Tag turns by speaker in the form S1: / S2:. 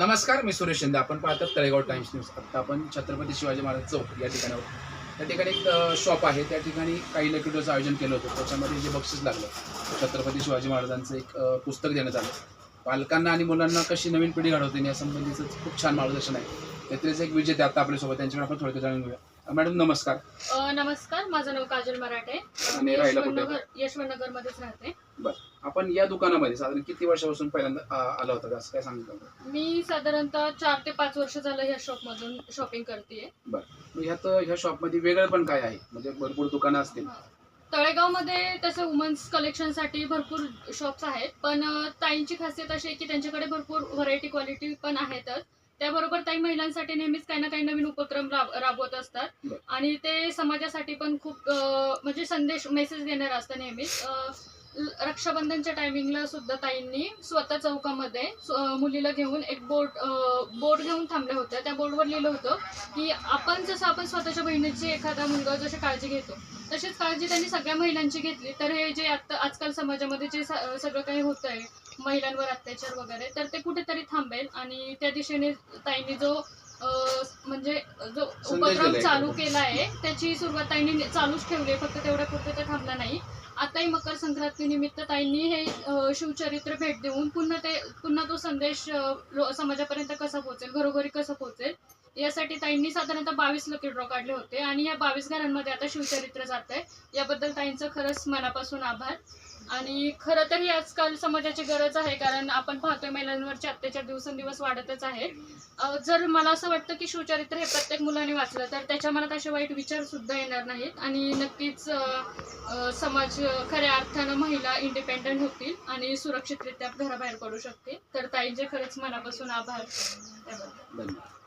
S1: नमस्कार मी सुरेश शिंदे. आपण पाहतात तळेगाव टाइम्स न्यूज. आता आपण छत्रपती शिवाजी महाराज चौक या ठिकाणावर. त्या ठिकाणी एक शॉप आहे. त्या ठिकाणी काही लकी ड्रॉचं आयोजन केलं होतं. त्याच्यामध्ये जे बक्षीस लागलं छत्रपती शिवाजी महाराजांचं एक पुस्तक देण्यात आलं. पालकांना आणि मुलांना कशी नवीन पिढी घडवते यासंबंधीचं खूप छान मार्गदर्शन आहे. त्यातलेच एक विजेते आता आपल्यासोबत त्यांच्याकडे आपण थोडक्यात जाणून घेऊया. मॅडम नमस्कार.
S2: नमस्कार. माझं नाव काजल मराठे? यशवंतनगर यशवंतनगर मध्येच
S1: आपण या दुकानामध्ये साधारण किती वर्षापासून पहिल्यांदा आला होता? असं काय सांगितलं
S2: मी साधारणतः चार ते पाच वर्ष झालं ह्या शॉप मधून शॉपिंग करते
S1: मग ह्यात ह्या शॉपमध्ये वेगळं पण काय आहे? म्हणजे भरपूर दुकानं असतील.
S2: तळेगावमध्ये तसे वुमन्स कलेक्शनसाठी भरपूर शॉप्स आहेत. पण अ, ताईंची खासियत अशी आहे की त्यांच्याकडे भरपूर व्हरायटी क्वालिटी पण आहेतच. त्याबरोबर ताई महिलांसाठी नेहमीच काही ना काही नवीन उपक्रम राब- राबवत असतात.
S1: बरं.
S2: आणि ते समाजासाठी पण खूप अ, म्हणजे संदेश मेसेज देणार असतं नेहमीच. अ, रक्षाबंधनच्या टायमिंगला सुद्धा ताईंनी स्वतः चौकामध्ये मुलीला घेऊन एक बोर्ड बोर्ड घेऊन थांबल्या होत्या. त्या बोर्डवर लिहिलं होतं की आपण जसं आपण स्वतःच्या बहिणीची एखादा मुलगा जशी काळजी घेतो तशीच काळजी त्यांनी सगळ्या महिलांची घेतली. तर हे जे आता आजकाल समाजामध्ये जे स- सगळं काही होत आहे महिलांवर अत्याचार वगैरे तर ते कुठेतरी थांबेल. आणि त्या दिशेने ताईंनी जो म्हणजे जो उपक्रम. चालू केला आहे त्याची सुरुवात ताईंनी चालूच ठेवली फक्त तेवढ्या पुरते ते थांबला नाही. आताही मकर संक्रांती निमित्त ताईंनी हे शिवचरित्र भेट देऊन पुन्हा ते पुन्हा तो संदेश समाजापर्यंत कसा पोहोचेल घरोघरी कसं पोहोचेल यासाठी ताईंनी साधारणतः बावीस लकी ड्रॉ काढले होते आणि या बावीस घरांमध्ये आता शिवचरित्र जात आहे याबद्दल ताईंचं खरंच मनापासून आभार. आणि खरं तर ही आजकाल समाजाची गरज आहे कारण आपण पाहतोय महिलांवरचे अत्याचार दिवसेंदिवस वाढतच आहेत. जर मला असं वाटतं की शिवचरित्र हे प्रत्येक मुलाने वाचलं तर त्याच्या मनात असे वाईट विचार सुद्धा येणार नाहीत आणि नक्कीच समाज खऱ्या अर्थानं महिला इंडिपेंडंट होतील आणि सुरक्षितरित्या घराबाहेर पडू शकतील. तर ताईंचे खरंच मनापासून आभार.
S1: धन्यवाद.